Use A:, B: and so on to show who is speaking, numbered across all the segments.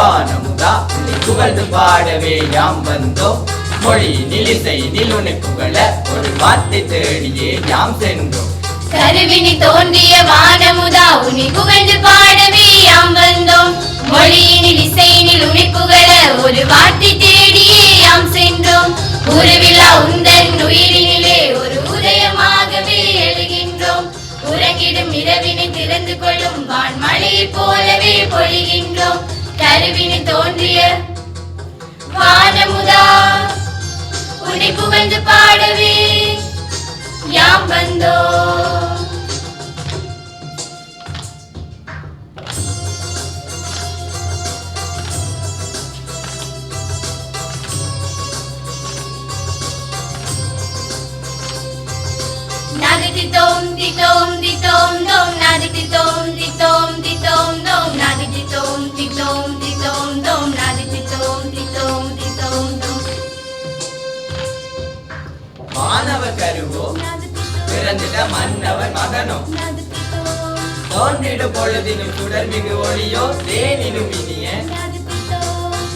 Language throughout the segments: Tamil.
A: வானமுதா உன்னை புகழ்ந்து பாடவே யாம் வந்தோம் மொழி நிலிசை நிலுனை புகழ ஒரு வார்த்தை தேடியே யாம் சென்றோம்
B: கருவினி தோன்றிய வானமுதா உனி புகழ்ந்து பாடவே யாம் வந்தோம் மொழியினில் இசையினில் உனி புகழ ஒரு வார்த்தை தேடியே யாம் சென்றோம் உருவிழா உந்தன் உயிரினிலே ஒரு உதயமாகவே எழுகின்றோம் உறங்கிடும் இரவினை திறந்து கொள்ளும் வான்மழையைப் போலவே பொழிகின்றோம் கருவினி தோன்றிய வானமுதா. உன்னை புகழ்ந்து பாடவே யாம் வந்தோ. நகத்தி தோம் தி தோம் தி தோம் தோம் நதிதி தோம்
A: மாணவ கருவோ. பிறந்திட மன்னவன் மகனோ. தோன்றிடும் பொழுதினும் சுடர் மிகு ஒளியோ. தேனினும் இனிய.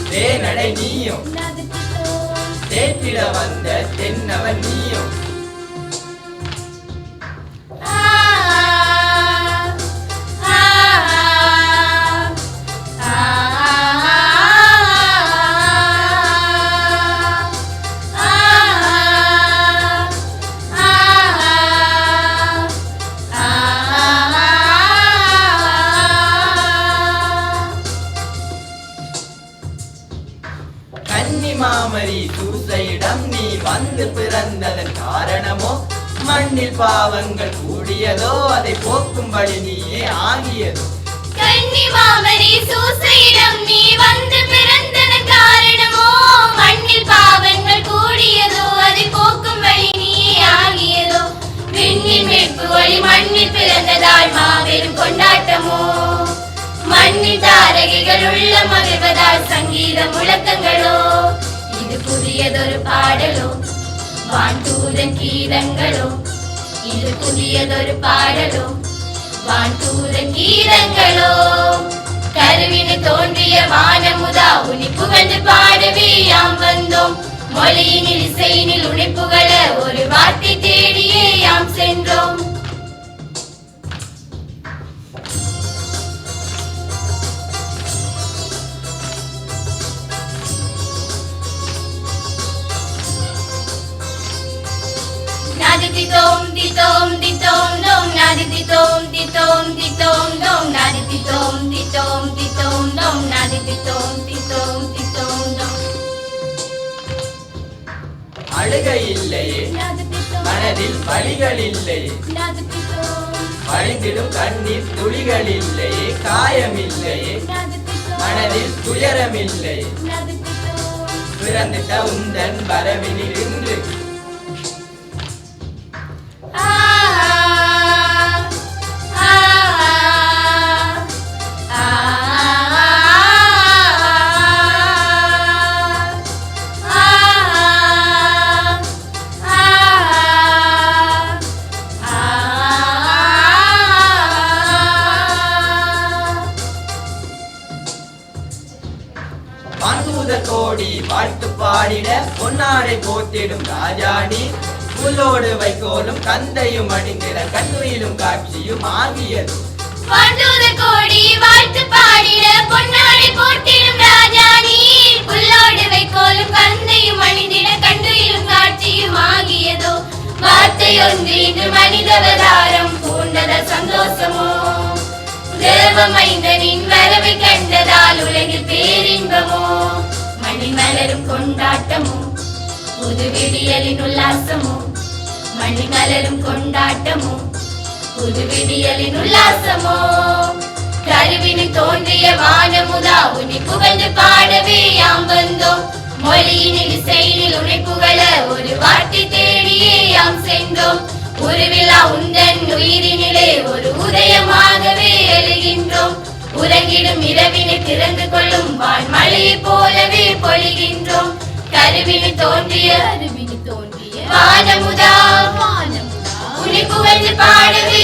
A: தேனடை நீயோ. தேற்றிட வந்த தென்னவன் நீயோ. கன்னி மாமரி தூசையிடம் நீ வந்து பிறந்ததன் காரணமோ? மண்ணில் பாவங்கள் கூடியதோ? அதை போக்கும்படி நீயே ஆகியதோ?
B: கன்னி மாமரி மண்ணில் உள்ள மகிழ்வதால் சங்கீத முழக்கங்களோ? இது புதியதொரு பாடலோ? வான்தூதன் கீதங்களோ? இது புதியதொரு பாடலோ? வான்தூதன் கீதங்களோ? கருவினு தோன்றிய வானமுதா உனி புகழ்ந்து பாடவே யாம் வந்தோம். மொழியினில் இசையினில் உனி ஒரு வார்த்தை தேடியே யாம் சென்றோம். தோம் தி தோம் தி தோம் தோம் நாதிதி தோம் தி தோம் தி தோம் தோம் தோம் தி தோம் தி தோம் தோம் தோம் தி தோம் தி தோம் தோம்
A: அழுகை இல்லையே மனதில் வழிகள் இல்லையே வழிந்திடும் கண்ணீர் துளிகள் இல்லையே காயம் இல்லையே மனதில் துயரம் இல்லையே உந்தன் வரவினில் இன்று பந்தூத கோடி வாழ்த்து பாடிட பொன்னாரை போத்திடும் ராஜாடி புல்லோடு வைக்கோலும் கந்தையும் அணிந்திட கண்ணுயிலும் காட்சியும் ஆகியது.
B: வான்தூத கோடி வாழ்த்து பாடிட பொன்னாடை போட்டிடும் ராஜா புல்லோடு வைக்கோலும் கந்தையும் அணிந்திட கண்டுயிலும் காட்சியும் ஆகியதோ. வார்த்தையொன்று இன்று மனிதவதாரம் பூண்டத சந்தோஷமோ. தேவமைந்தனின் வரவை கண்டதால் உலகில் பேரின்பமோ? மணி மலரும் கொண்டாட்டமோ? புது விடியலின் உல்லாசமோ? மணி மலரும் கொண்டாட்டமோ? புது விடியலின் உல்லாசமோ? கருவினு தோன்றிய வானமுதா உன்னை புகழ்ந்து பாடவே யாம் வந்தோம். மொழியினில் இசையினில் உன்னை புகழ ஒரு வார்த்தை உருவிழா உந்தன் உயிரினிலே ஒரு உதயமாகவே எழுகின்றோம். உறங்கிடும் இரவினை திறந்து கொள்ளும் வான்மழையைப் போலவே பொழிகின்றோம். கருவினு தோன்றிய
C: அருவினி தோன்றிய
B: வானமுதா.
C: வானமுதா.
B: உன்னை புகழ்ந்து பாடவே